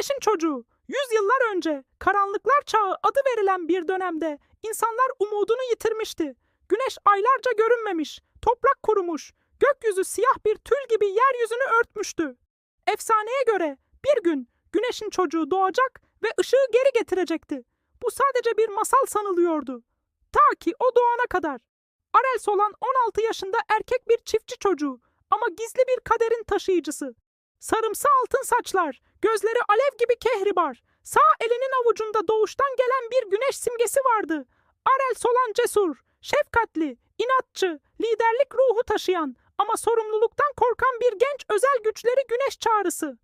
Güneşin çocuğu. Yüzyıllar önce karanlıklar çağı adı verilen bir dönemde insanlar umudunu yitirmişti. Güneş aylarca görünmemiş, toprak kurumuş, gökyüzü siyah bir tül gibi yeryüzünü örtmüştü. Efsaneye göre bir gün güneşin çocuğu doğacak ve ışığı geri getirecekti. Bu sadece bir masal sanılıyordu. Ta ki o doğana kadar. Arels olan 16 yaşında erkek bir çiftçi çocuğu ama gizli bir kaderin taşıyıcısı. Sarımsı altın saçlar, gözleri alev gibi kehribar. Sağ elinin avucunda doğuştan gelen bir güneş simgesi vardı. Arels olan cesur, şefkatli, inatçı, liderlik ruhu taşıyan ama sorumluluktan korkan bir genç özel güçleri güneş çağrısı.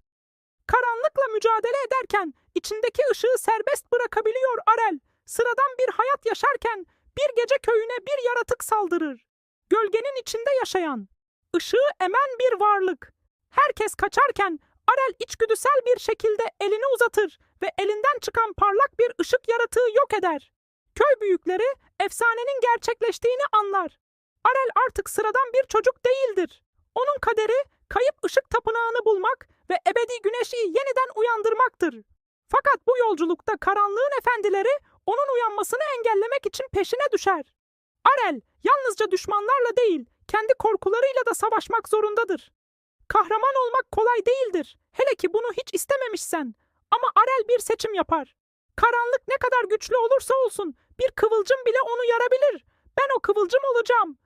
Karanlıkla mücadele ederken içindeki ışığı serbest bırakabiliyor Arel. Sıradan bir hayat yaşarken bir gece köyüne bir yaratık saldırır. Gölgenin içinde yaşayan, ışığı emen bir varlık. Herkes kaçarken Arel içgüdüsel bir şekilde elini uzatır ve elinden çıkan parlak bir ışık yaratığı yok eder. Köy büyükleri efsanenin gerçekleştiğini anlar. Arel artık sıradan bir çocuk değildir. Onun kaderi kayıp ışık tapınağını bulmak ve ebedi güneşi yeniden uyandırmaktır. Fakat bu yolculukta karanlığın efendileri onun uyanmasını engellemek için peşine düşer. Arel yalnızca düşmanlarla değil, kendi korkularıyla da savaşmak zorundadır. Kahraman olmak kolay değildir. Hele ki bunu hiç istememişsen. Ama Arel bir seçim yapar. Karanlık ne kadar güçlü olursa olsun bir kıvılcım bile onu yarabilir. Ben o kıvılcım olacağım.